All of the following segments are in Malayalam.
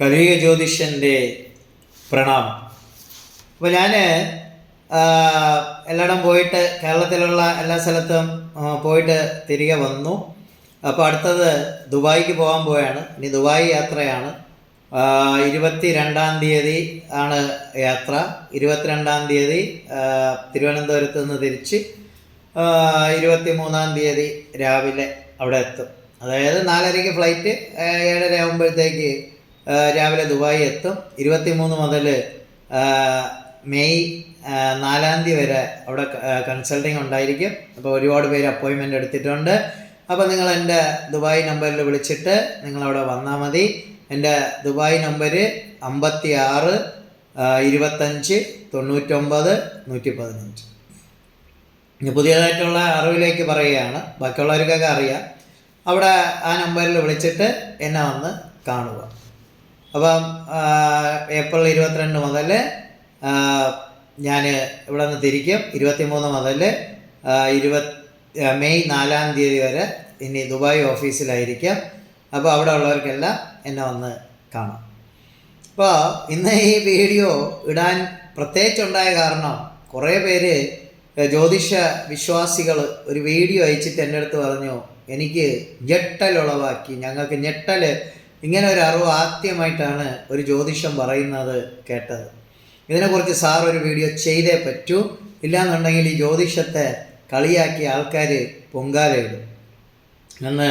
കലിക ജ്യോതിഷന്റെ പ്രണാമം അപ്പോൾ ഞാൻ എല്ലായിടം പോയിട്ട് കേരളത്തിലുള്ള എല്ലാ സ്ഥലത്തും പോയിട്ട് തിരികെ വന്നു. അപ്പോൾ അടുത്തത് ദുബായിക്ക് പോകാൻ പോയാണ്. ഇനി ദുബായ് യാത്രയാണ്. ഇരുപത്തി രണ്ടാം തീയതി ആണ് യാത്ര. ഇരുപത്തിരണ്ടാം തീയതി തിരുവനന്തപുരത്ത് നിന്ന് തിരിച്ച് ഇരുപത്തി മൂന്നാം തീയതി രാവിലെ അവിടെ എത്തും. അതായത് നാലരയ്ക്ക് ഫ്ലൈറ്റ് ഏഴര ആകുമ്പോഴത്തേക്ക് രാവിലെ ദുബായി എത്തും. ഇരുപത്തി മൂന്ന് മുതൽ മെയ് നാലാം തീയതി വരെ അവിടെ കൺസൾട്ടിങ് ഉണ്ടായിരിക്കും. അപ്പോൾ ഒരുപാട് പേര് അപ്പോയിൻമെന്റ് എടുത്തിട്ടുണ്ട്. അപ്പോൾ നിങ്ങൾ എന്റെ ദുബായ് നമ്പറിൽ വിളിച്ചിട്ട് നിങ്ങളവിടെ വന്നാൽ മതി. എന്റെ ദുബായ് നമ്പർ അമ്പത്തി ആറ് ഇരുപത്തഞ്ച് തൊണ്ണൂറ്റൊമ്പത് നൂറ്റി പതിനഞ്ച് പുതിയതായിട്ടുള്ള അറിവിലേക്ക് പറയുകയാണ്. ബാക്കിയുള്ളവർക്കൊക്കെ അറിയാം. അവിടെ ആ നമ്പറിൽ വിളിച്ചിട്ട് എന്നെ വന്ന് കാണുക. അപ്പം ഏപ്രിൽ ഇരുപത്തിരണ്ട് മുതൽ ഞാൻ ഇവിടെ നിന്ന് തിരിക്കും. ഇരുപത്തിമൂന്ന് മുതൽ ഇരുപത് മെയ് നാലാം തീയതി വരെ ഇനി ദുബായ് ഓഫീസിലായിരിക്കാം. അപ്പോൾ അവിടെ ഉള്ളവർക്കെല്ലാം എന്നെ വന്ന് കാണാം. അപ്പോൾ ഇന്ന് ഈ വീഡിയോ ഇടാൻ പ്രത്യേകിച്ചുണ്ടായ കാരണം കുറേ പേര് ജ്യോതിഷ വിശ്വാസികൾ ഒരു വീഡിയോ അയച്ചിട്ട് എന്റെ അടുത്ത് പറഞ്ഞു എനിക്ക് ഞെട്ടൽ ഉളവാക്കി ഞങ്ങൾക്ക് ഞെട്ടൽ ഇങ്ങനെ ഒരു അറിവ് ആദ്യമായിട്ടാണ് ഒരു ജ്യോതിഷം പറയുന്നത് കേട്ടത്. ഇതിനെക്കുറിച്ച് സാർ ഒരു വീഡിയോ ചെയ്തേ പറ്റൂ. ഇല്ലാന്നുണ്ടെങ്കിൽ ഈ ജ്യോതിഷത്തെ കളിയാക്കി ആൾക്കാർ പൊങ്കാലയിടും. എന്ന്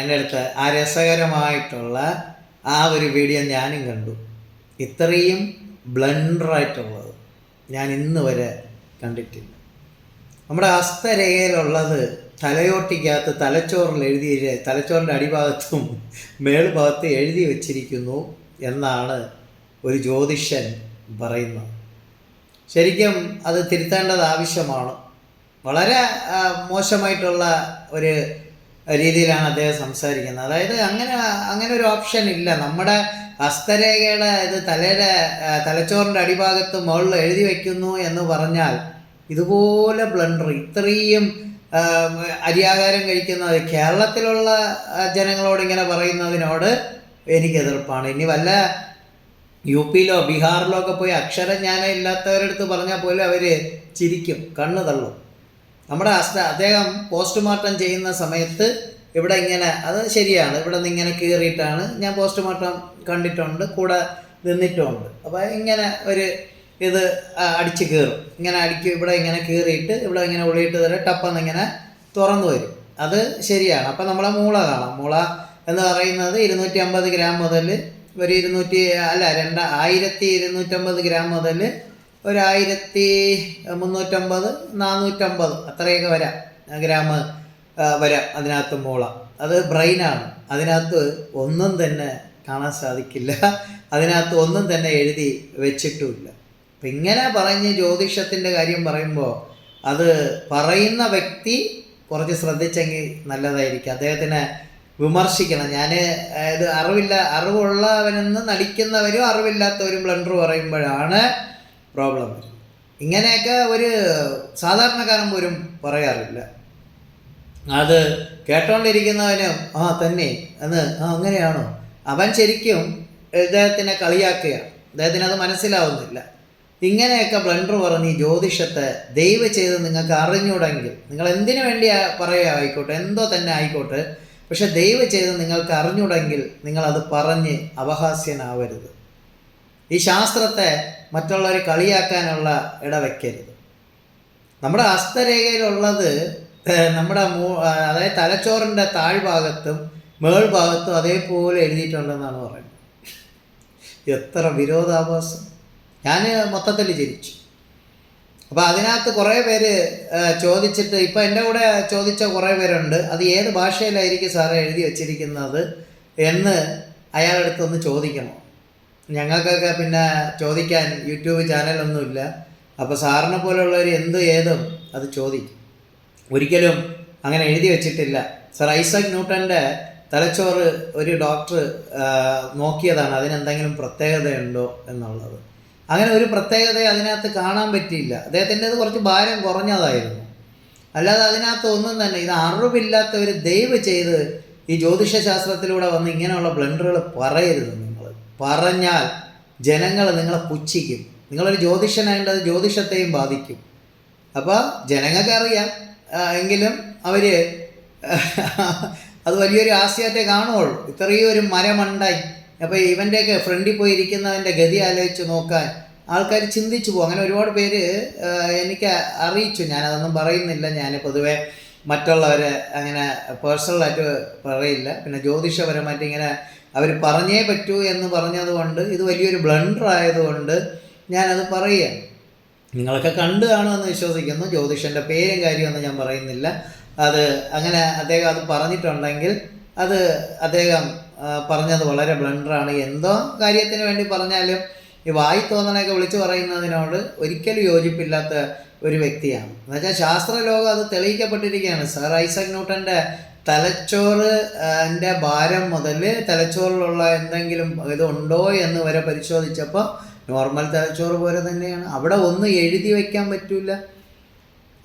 എന്റെ അടുത്ത് ആ രസകരമായിട്ടുള്ള ആ ഒരു വീഡിയോ ഞാനും കണ്ടു. ഇത്രയും ബ്ലണ്ടറായിട്ടുള്ളത് ഞാൻ ഇന്ന് വരെ കണ്ടിട്ടില്ല. നമ്മുടെ ഹസ്തരേഖയിലുള്ളത് തലയോട്ടിക്കകത്ത് തലച്ചോറിൽ എഴുതി തലച്ചോറിന്റെ അടിഭാഗത്തും മേൽഭാഗത്ത് എഴുതി വച്ചിരിക്കുന്നു എന്നാണ് ഒരു ജ്യോതിഷൻ പറയുന്നത്. ശരിക്കും അത് തിരുത്തേണ്ടത് ആവശ്യമാണ്. വളരെ മോശമായിട്ടുള്ള ഒരു രീതിയിലാണ് അദ്ദേഹം സംസാരിക്കുന്നത്. അതായത് അങ്ങനെ അങ്ങനെ ഒരു ഓപ്ഷൻ ഇല്ല. നമ്മുടെ ഹസ്തരേഖയുടെ ഇത് തലയുടെ തലച്ചോറിന്റെ അടിഭാഗത്ത് മുകളിൽ എഴുതി വയ്ക്കുന്നു എന്ന് പറഞ്ഞാൽ ഇതുപോലെ ബ്ലണ്ടർ ഇത്രയും അരിയാഹാരം കഴിക്കുന്നത് കേരളത്തിലുള്ള ജനങ്ങളോട് ഇങ്ങനെ പറയുന്നതിനോട് എനിക്ക് എതിർപ്പാണ്. ഇനി വല്ല യു പിയിലോ ബീഹാറിലോ ഒക്കെ പോയി അക്ഷരജ്ഞാനം ഇല്ലാത്തവരടുത്ത് പറഞ്ഞാൽ പോലും അവർ ചിരിക്കും കണ്ണു തള്ളും. നമ്മുടെ അസ്ത അദ്ദേഹം പോസ്റ്റ്മോർട്ടം ചെയ്യുന്ന സമയത്ത് ഇവിടെ ഇങ്ങനെ അത് ശരിയാണ് ഇവിടെ നിന്ന് ഇങ്ങനെ കീറിയിട്ടാണ്. ഞാൻ പോസ്റ്റ്മോർട്ടം കണ്ടിട്ടുണ്ട് കൂടെ നിന്നിട്ടുമുണ്ട്. അപ്പോൾ ഇങ്ങനെ ഒരു ഇത് അടിച്ച് കയറും ഇങ്ങനെ അടിക്കും ഇവിടെ ഇങ്ങനെ കീറിയിട്ട് ഇവിടെ ഇങ്ങനെ ഉള്ളിയിട്ട് തരാം ടപ്പെന്ന് ഇങ്ങനെ തുറന്നു വരും. അത് ശരിയാണ്. അപ്പം നമ്മളെ മൂള കാണാം. മൂള എന്ന് പറയുന്നത് ഇരുന്നൂറ്റി അമ്പത് ഗ്രാം മുതൽ ഒരു ഇരുന്നൂറ്റി അല്ല രണ്ട് ആയിരത്തി ഇരുന്നൂറ്റമ്പത് ഗ്രാം മുതൽ ഒരു ആയിരത്തി മുന്നൂറ്റമ്പത് നാനൂറ്റമ്പത് അത്രയൊക്കെ വരാം. ഗ്രാം വരാം അതിനകത്ത് മൂള. അത് ബ്രെയിനാണ് അതിനകത്ത് ഒന്നും തന്നെ കാണാൻ സാധിക്കില്ല. അതിനകത്ത് ഒന്നും തന്നെ എഴുതി വെച്ചിട്ടുമില്ല. അപ്പം ഇങ്ങനെ പറഞ്ഞ് ജ്യോതിഷത്തിന്റെ കാര്യം പറയുമ്പോൾ അത് പറയുന്ന വ്യക്തി കുറച്ച് ശ്രദ്ധിച്ചെങ്കിൽ നല്ലതായിരിക്കും. അദ്ദേഹത്തിനെ വിമർശിക്കണം. ഞാൻ ഇത് അറിവില്ല അറിവുള്ളവനെന്ന് നടിക്കുന്നവരും അറിവില്ലാത്തവരും ബ്ലണ്ടർ പറയുമ്പോഴാണ് പ്രോബ്ലം ഇങ്ങനെയൊക്കെ ഒരു സാധാരണക്കാരൻ പോലും പറയാറില്ല. അത് കേട്ടോണ്ടിരിക്കുന്നവനും ആ തന്നെ എന്ന് ആ അങ്ങനെയാണോ? അവൻ ശരിക്കും ഇദ്ദേഹത്തിനെ കളിയാക്കുകയാണ്. അദ്ദേഹത്തിന് അത് മനസ്സിലാവുന്നില്ല. ഇങ്ങനെയൊക്കെ ബ്ലണ്ടർ പറഞ്ഞ് ഈ ജ്യോതിഷത്തെ ദൈവ ചെയ്ത് നിങ്ങൾക്ക് അറിഞ്ഞൂടെങ്കിൽ നിങ്ങൾ എന്തിനു വേണ്ടി പറയുക ആയിക്കോട്ടെ എന്തോ തന്നെ ആയിക്കോട്ടെ പക്ഷെ ദൈവ ചെയ്ത് നിങ്ങൾക്ക് അറിഞ്ഞൂടെങ്കിൽ നിങ്ങളത് പറഞ്ഞ് അപഹാസ്യനാവരുത്. ഈ ശാസ്ത്രത്തെ മറ്റുള്ളവർ കളിയാക്കാനുള്ള ഇടവെക്കരുത്. നമ്മുടെ ഹസ്തരേഖയിലുള്ളത് നമ്മുടെ മൂ അതായത് തലച്ചോറിന്റെ താഴ്ഭാഗത്തും മേൾഭാഗത്തും അതേപോലെ എഴുതിയിട്ടുണ്ടെന്നാണ് പറയുന്നത്. എത്ര വിരോധാഭാസം. ഞാൻ മൊത്തത്തിൽ ചിരിച്ചു. അപ്പോൾ അതിനകത്ത് കുറേ പേര് ചോദിച്ചിട്ട് ഇപ്പം എന്റെ കൂടെ ചോദിച്ച കുറേ പേരുണ്ട്. അത് ഏത് ഭാഷയിലായിരിക്കും സാറേ എഴുതി വച്ചിരിക്കുന്നത് എന്ന് അയാളടുത്ത് ഒന്ന് ചോദിക്കണം. ഞങ്ങൾക്കൊക്കെ പിന്നെ ചോദിക്കാൻ യൂട്യൂബ് ചാനലൊന്നുമില്ല. അപ്പോൾ സാറിനെ പോലുള്ളവർ എന്ത് ഏതും അത് ചോദിക്കും. ഒരിക്കലും അങ്ങനെ എഴുതി വെച്ചിട്ടില്ല. സർ ഐസക് ന്യൂട്ടന്റെ തലച്ചോറ് ഒരു ഡോക്ടർ നോക്കിയതാണ് അതിനെന്തെങ്കിലും പ്രത്യേകതയുണ്ടോ എന്നുള്ളത്. അങ്ങനെ ഒരു പ്രത്യേകത അതിനകത്ത് കാണാൻ പറ്റിയില്ല. അദ്ദേഹത്തിന്റെത് കുറച്ച് ഭാരം കുറഞ്ഞതായിരുന്നു. അല്ലാതെ അതിനകത്ത് ഒന്നും തന്നെ ഇത് അറിവില്ലാത്തവർ ദയവ് ചെയ്ത് ഈ ജ്യോതിഷ ശാസ്ത്രത്തിലൂടെ വന്ന് ഇങ്ങനെയുള്ള ബ്ലണ്ടറുകൾ പറയരുത് നിങ്ങൾ. പറഞ്ഞാൽ ജനങ്ങൾ നിങ്ങളെ പുച്ഛിക്കും. നിങ്ങളൊരു ജ്യോതിഷനായിട്ട് ജ്യോതിഷത്തെയും ബാധിക്കും. അപ്പോൾ ജനങ്ങൾക്ക് അറിയാം. എങ്കിലും അവർ അത് വലിയൊരു ആസ്യത്തെ കാണുകയുള്ളൂ. ഇത്രയും ഒരു മരമണ്ടായി. അപ്പോൾ ഇവന്റെയൊക്കെ ഫ്രണ്ടിൽ പോയി ഗതി ആലോചിച്ച് നോക്കാൻ ആൾക്കാർ ചിന്തിച്ചു പോകും. അങ്ങനെ ഒരുപാട് പേര് എനിക്ക് അറിയിച്ചു. ഞാനതൊന്നും പറയുന്നില്ല. ഞാൻ പൊതുവെ മറ്റുള്ളവരെ അങ്ങനെ പേഴ്സണലായിട്ട് പറയില്ല. പിന്നെ ജ്യോതിഷപരമായിട്ട് ഇങ്ങനെ അവർ പറഞ്ഞേ പറ്റൂ എന്ന് പറഞ്ഞതുകൊണ്ട് ഇത് വലിയൊരു ബ്ലണ്ടർ ആയതുകൊണ്ട് ഞാനത് പറയുക നിങ്ങളൊക്കെ കണ്ടു കാണുമെന്ന് വിശ്വസിക്കുന്നു. ജ്യോതിഷന്റെ പേരും കാര്യമൊന്നും ഞാൻ പറയുന്നില്ല. അത് അങ്ങനെ അദ്ദേഹം അത് പറഞ്ഞിട്ടുണ്ടെങ്കിൽ അത് അദ്ദേഹം പറഞ്ഞത് വളരെ ബ്ലണ്ടറാണ് എന്തോ കാര്യത്തിന് വേണ്ടി പറഞ്ഞാലും ഈ വായി തോന്നണയൊക്കെ വിളിച്ചു പറയുന്നതിനോട് ഒരിക്കലും യോജിപ്പില്ലാത്ത ഒരു വ്യക്തിയാണ്. എന്നുവെച്ചാൽ ശാസ്ത്രലോകം അത് തെളിയിക്കപ്പെട്ടിരിക്കുകയാണ്. സർ ഐസക് ന്യൂട്ടന്റെ തലച്ചോറ് എന്റെ ഭാരം മുതൽ തലച്ചോറിലുള്ള എന്തെങ്കിലും ഇതുണ്ടോ എന്ന് വരെ പരിശോധിച്ചപ്പോൾ നോർമൽ തലച്ചോറ് പോലെ തന്നെയാണ്. അവിടെ ഒന്നും എഴുതി വയ്ക്കാൻ പറ്റില്ല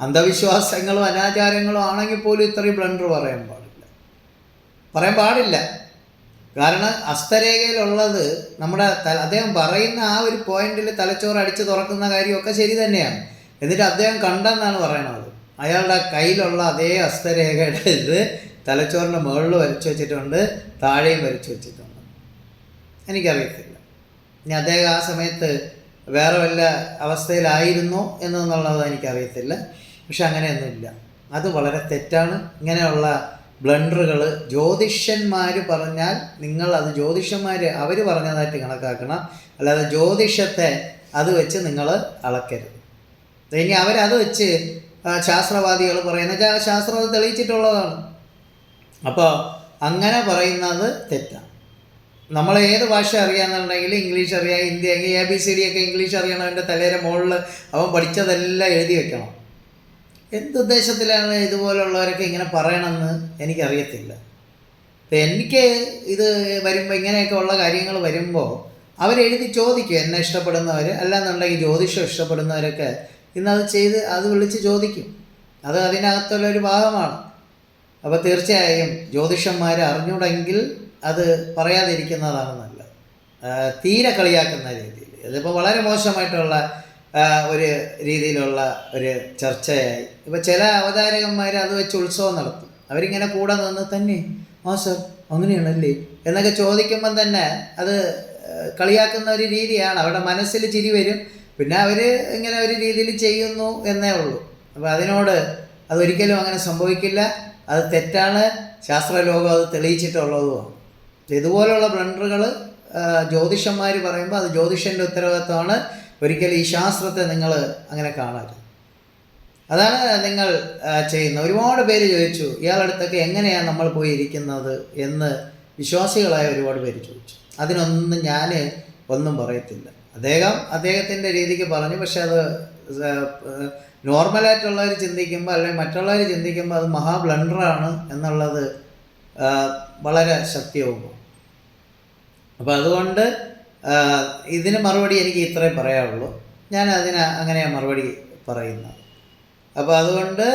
അന്ധവിശ്വാസങ്ങളും അനാചാരങ്ങളും ആണെങ്കിൽ പോലും ഇത്രയും ബ്ലണ്ടർ പറയാൻ പാടില്ല. പറയാൻ പാടില്ല. കാരണം അസ്തരേഖയിലുള്ളത് നമ്മുടെ അദ്ദേഹം പറയുന്ന ആ ഒരു പോയിന്റിൽ തലച്ചോറ് അടിച്ച് തുറക്കുന്ന കാര്യമൊക്കെ ശരി തന്നെയാണ്. എന്നിട്ട് അദ്ദേഹം കണ്ടെന്നാണ് പറയണത്. അയാളുടെ കയ്യിലുള്ള അതേ അസ്തരേഖയുടെ ഇത് തലച്ചോറിന്റെ മുകളിൽ വരച്ചു വെച്ചിട്ടുണ്ട് താഴെയും വരച്ചു വെച്ചിട്ടുണ്ട്. എനിക്കറിയത്തില്ല. ഇനി അദ്ദേഹം ആ സമയത്ത് വേറെ വല്ല അവസ്ഥയിലായിരുന്നോ എന്നുള്ളത് എനിക്കറിയത്തില്ല. പക്ഷെ അങ്ങനെയൊന്നുമില്ല. അത് വളരെ തെറ്റാണ്. ഇങ്ങനെയുള്ള ബ്ലണ്ടറുകൾ ജ്യോതിഷന്മാർ പറഞ്ഞാൽ നിങ്ങൾ അത് ജ്യോതിഷന്മാർ അവർ പറഞ്ഞതായിട്ട് കണക്കാക്കണം. അല്ലാതെ ജ്യോതിഷത്തെ അത് വെച്ച് നിങ്ങൾ അളക്കരുത്. ഇനി അവരത് വെച്ച് ശാസ്ത്രവാദികൾ പറയുന്ന ശാസ്ത്രം തെളിയിച്ചിട്ടുള്ളതാണ്. അപ്പോൾ അങ്ങനെ പറയുന്നത് തെറ്റാണ് നമ്മൾ ഏത് ഭാഷ അറിയാന്നുണ്ടെങ്കിൽ ഇംഗ്ലീഷ് അറിയാം ഹിന്ദി എങ്കിൽ എ ബി സി ഡി ഒക്കെ ഇംഗ്ലീഷ് അറിയണം അവന്റെ തലേരെ മുകളിൽ അവൻ പഠിച്ചതെല്ലാം എഴുതി വെക്കണം. എന്തുദ്ദേശത്തിലാണ് ഇതുപോലുള്ളവരൊക്കെ ഇങ്ങനെ പറയണമെന്ന് എനിക്കറിയത്തില്ല. എനിക്ക് ഇത് വരുമ്പോൾ ഇങ്ങനെയൊക്കെ ഉള്ള കാര്യങ്ങൾ വരുമ്പോൾ അവരെഴുതി ചോദിക്കും എന്നെ ഇഷ്ടപ്പെടുന്നവർ അല്ലാന്നുണ്ടെങ്കിൽ ജ്യോതിഷം ഇഷ്ടപ്പെടുന്നവരൊക്കെ ഇന്നത് ചെയ്ത് അത് വിളിച്ച് ചോദിക്കും. അത് അതിനകത്തുള്ള ഒരു ഭാഗമാണ്. അപ്പോൾ തീർച്ചയായും ജ്യോതിഷന്മാർ അറിഞ്ഞൂടെങ്കിൽ അത് പറയാതിരിക്കുന്നതാണ് നല്ലത്. തീരെ കളിയാക്കുന്ന രീതിയിൽ. ഇതിപ്പോൾ വളരെ മോശമായിട്ടുള്ള ഒരു രീതിയിലുള്ള ഒരു ചർച്ചയായി. ഇപ്പോൾ ചില അവതാരകന്മാർ അത് വെച്ച് ഉത്സവം നടത്തും. അവരിങ്ങനെ കൂടെ നിന്ന് തന്നെ ആ സർ അങ്ങനെയാണല്ലേ? എന്നൊക്കെ ചോദിക്കുമ്പം തന്നെ അത് കളിയാക്കുന്ന ഒരു രീതിയാണ്. അവരുടെ മനസ്സിൽ ചിരി വരും. പിന്നെ അവർ ഇങ്ങനെ ഒരു രീതിയിൽ ചെയ്യുന്നു എന്നേ ഉള്ളൂ. അപ്പോൾ അതിനോട് അതൊരിക്കലും അങ്ങനെ സംഭവിക്കില്ല. അത് തെറ്റാണ്. ശാസ്ത്രലോകം അത് തെളിയിച്ചിട്ടുള്ളതുമാണ്. ഇതുപോലുള്ള ബ്ലണ്ടറുകൾ ജ്യോതിഷന്മാർ പറയുമ്പോൾ അത് ജ്യോതിഷന്റെ ഉത്തരവാദിത്വമാണ്. ഒരിക്കലും ഈ ശാസ്ത്രത്തെ നിങ്ങൾ അങ്ങനെ കാണരുത്. അതാണ് നിങ്ങൾ ചെയ്യുന്ന. ഒരുപാട് പേര് ചോദിച്ചു ഇയാളടുത്തൊക്കെ എങ്ങനെയാണ് നമ്മൾ പോയി ഇരിക്കുന്നത് എന്ന് വിശ്വാസികളായ ഒരുപാട് പേര് ചോദിച്ചു. അതിനൊന്നും ഞാൻ ഒന്നും പറയത്തില്ല. അദ്ദേഹം അദ്ദേഹത്തിന്റെ രീതിക്ക് പറഞ്ഞു പക്ഷെ അത് നോർമലായിട്ടുള്ളവർ ചിന്തിക്കുമ്പോൾ അല്ലെങ്കിൽ മറ്റുള്ളവർ ചിന്തിക്കുമ്പോൾ അത് മഹാ ബ്ലണ്ടറാണ് എന്നുള്ളത് വളരെ ശക്തിയാവുമ്പോൾ അപ്പോൾ അതുകൊണ്ട് ഇതിന് മറുപടി എനിക്ക് ഇത്രേ പറയാനുള്ളൂ. ഞാൻ അതിന് അങ്ങനെയാണ് മറുപടി പറയുന്നത് അപ്പോൾ അതുകൊണ്ട്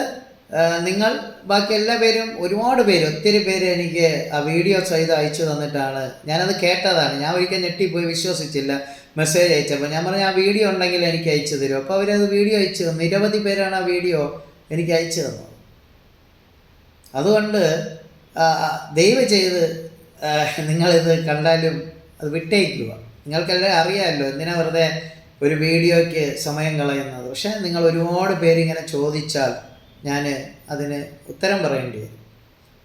നിങ്ങൾ ബാക്കി എല്ലാ പേരും ഒരുപാട് പേര് ഒത്തിരി പേര് എനിക്ക് ആ വീഡിയോ സഹിതം അയച്ചു തന്നിട്ടാണ് ഞാനത് കേട്ടതാണ്. ഞാൻ ഒരിക്കൽ ഞെട്ടിപ്പോയി വിശ്വസിച്ചില്ല മെസ്സേജ് അയച്ചപ്പോൾ. ഞാൻ പറഞ്ഞു ആ വീഡിയോ ഉണ്ടെങ്കിൽ എനിക്ക് അയച്ചു തരും. അപ്പോൾ അവരത് വീഡിയോ അയച്ചു തന്നു. നിരവധി പേരാണ് ആ വീഡിയോ എനിക്ക് അയച്ചു തന്നത്. അതുകൊണ്ട് ദയവ് ചെയ്ത് നിങ്ങളിത് കണ്ടാലും അത് വിട്ടേക്കുക. നിങ്ങൾക്കെല്ലാം അറിയാമല്ലോ എന്തിനാ വെറുതെ ഒരു വീഡിയോയ്ക്ക് സമയം കളയുന്നത്. പക്ഷേ നിങ്ങൾ ഒരുപാട് പേരിങ്ങനെ ചോദിച്ചാൽ ഞാൻ അതിന് ഉത്തരം പറയേണ്ടി വരും.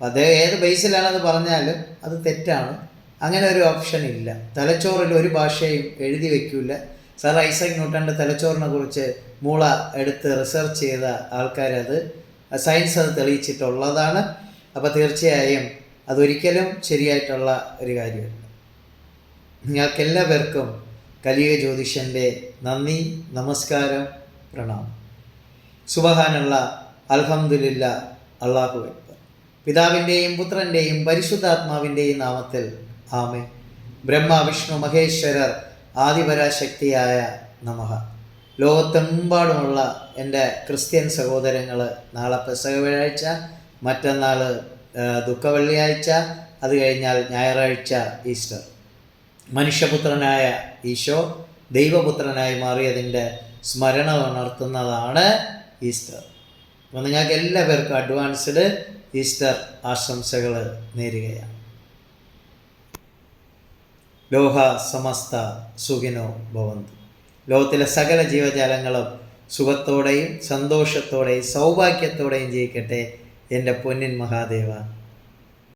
അത് ഏത് ബേസിലാണത് പറഞ്ഞാലും അത് തെറ്റാണ്. അങ്ങനെ ഒരു ഓപ്ഷൻ ഇല്ല. തലച്ചോറിൽ ഒരു ഭാഷയും എഴുതി വയ്ക്കില്ല സർ ഐസക് ന്യൂട്ടന്റെ തലച്ചോറിനെ കുറിച്ച് മൂള എടുത്ത് റിസർച്ച് ചെയ്ത ആൾക്കാരത് സയൻസ് അത് തെളിയിച്ചിട്ടുള്ളതാണ്. അപ്പോൾ തീർച്ചയായും അതൊരിക്കലും ശരിയായിട്ടുള്ള ഒരു കാര്യമല്ല. നിങ്ങൾക്കെല്ലാവർക്കും കലിയ ജ്യോതിഷന്റെ നന്ദി നമസ്കാരം പ്രണാമം. സുബഹാനുള്ള അലഹമുല്ല അള്ളാഹു പിതാവിന്റെയും പുത്രന്റെയും പരിശുദ്ധാത്മാവിന്റെയും നാമത്തിൽ ആമേ ബ്രഹ്മ വിഷ്ണു മഹേശ്വരർ ആദിപരാശക്തിയായ നമഹ ലോകത്തെമ്പാടുമുള്ള എന്റെ ക്രിസ്ത്യൻ സഹോദരങ്ങൾ നാളെ പ്രസവ വ്യാഴാഴ്ച മറ്റന്നാൾ ദുഃഖ വെള്ളിയാഴ്ച അത് കഴിഞ്ഞാൽ ഞായറാഴ്ച ഈസ്റ്റർ. മനുഷ്യപുത്രനായ ഈശോ ദൈവപുത്രനായി മാറിയതിന്റെ സ്മരണ ഉണർത്തുന്നതാണ് ഈസ്റ്റർ. അപ്പോൾ നിങ്ങൾക്ക് എല്ലാവർക്കും അഡ്വാൻസ്ഡ് ഈസ്റ്റർ ആശംസകൾ നേരുകയാണ്. ലോഹ സമസ്ത സുഖിനോ ഭവന്തു. ലോകത്തിലെ സകല ജീവജാലങ്ങളും സുഖത്തോടെയും സന്തോഷത്തോടെയും സൗഭാഗ്യത്തോടെയും ജീവിക്കട്ടെ എന്റെ പൊന്നിൻ മഹാദേവ.